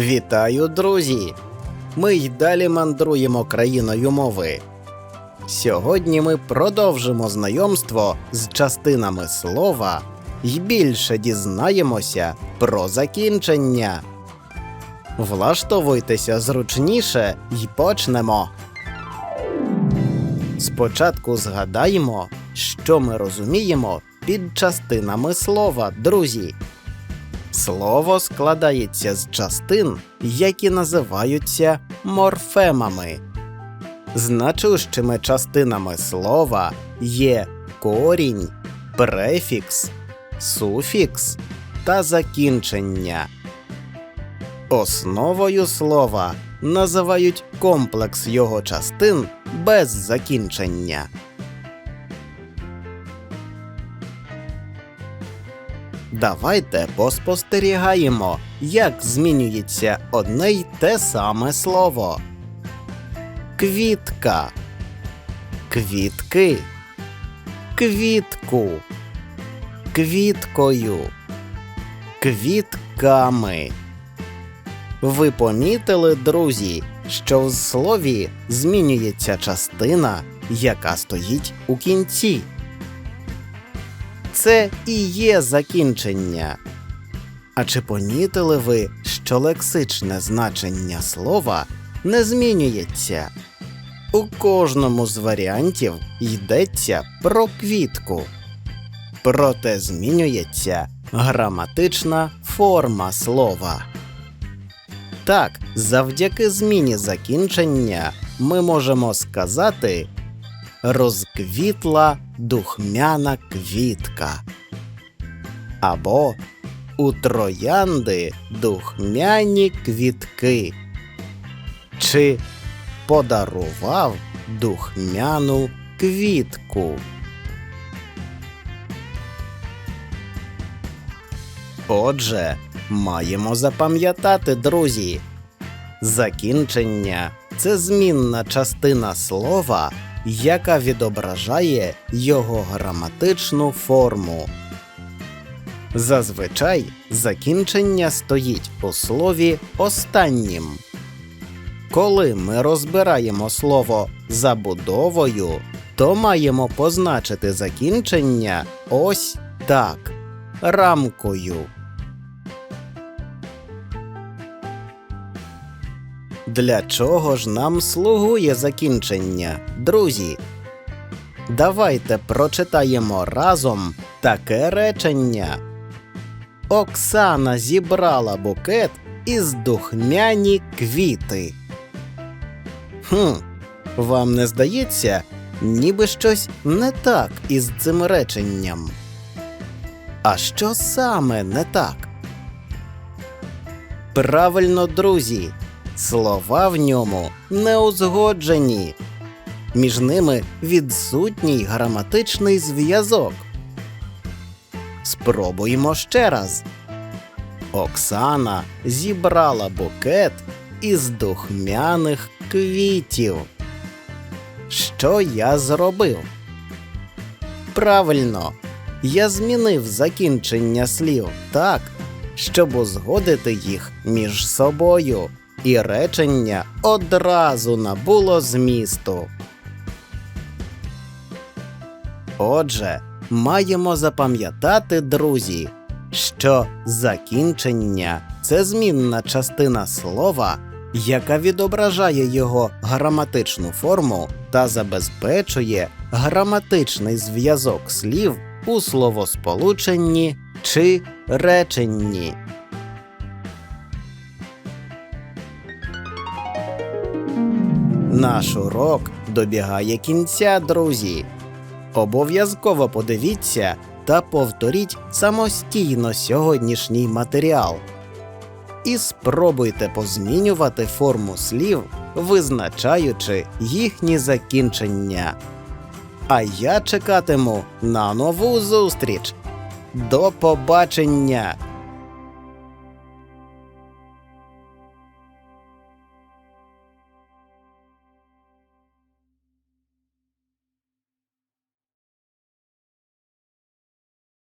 Вітаю, друзі! Ми й далі мандруємо країною мови. Сьогодні ми продовжимо знайомство з частинами слова і більше дізнаємося про закінчення. Влаштовуйтеся зручніше і почнемо. Спочатку згадаємо, що ми розуміємо під частинами слова, друзі. Слово складається з частин, які називаються морфемами. Значущими частинами слова є корінь, префікс, суфікс та закінчення. Основою слова називають комплекс його частин без закінчення. Давайте поспостерігаємо, як змінюється одне й те саме слово. Квітка, квітки, квітку, квіткою, квітками. Ви помітили, друзі, що в слові змінюється частина, яка стоїть у кінці. Це і є закінчення. А чи помітили ви, що лексичне значення слова не змінюється? У кожному з варіантів йдеться про квітку. Проте змінюється граматична форма слова. Так, завдяки зміні закінчення ми можемо сказати розквітла духмяна квітка. Або у троянди духмяні квітки. Чи подарував духмяну квітку. Отже, маємо запам'ятати, друзі. Закінчення це змінна частина слова, яка відображає його граматичну форму. Зазвичай закінчення стоїть у слові останнім. Коли ми розбираємо слово забудовою, то маємо позначити закінчення ось так рамкою. Для чого ж нам слугує закінчення, друзі? Давайте прочитаємо разом таке речення. Оксана зібрала букет із духмяні квіти. Хм, вам не здається, ніби щось не так із цим реченням. А що саме не так? Правильно, друзі, слова в ньому не узгоджені. Між ними відсутній граматичний зв'язок. Спробуємо ще раз. Оксана зібрала букет із духмяних квітів. Що я зробив? Правильно, я змінив закінчення слів так, щоб узгодити їх між собою, і речення одразу набуло змісту. Отже, маємо запам'ятати, друзі, що закінчення це змінна частина слова, яка відображає його граматичну форму та забезпечує граматичний зв'язок слів у словосполученні чи реченні. Наш урок добігає кінця, друзі. Обов'язково подивіться та повторіть самостійно сьогоднішній матеріал. І спробуйте позмінювати форму слів, визначаючи їхні закінчення. А я чекатиму на нову зустріч. До побачення!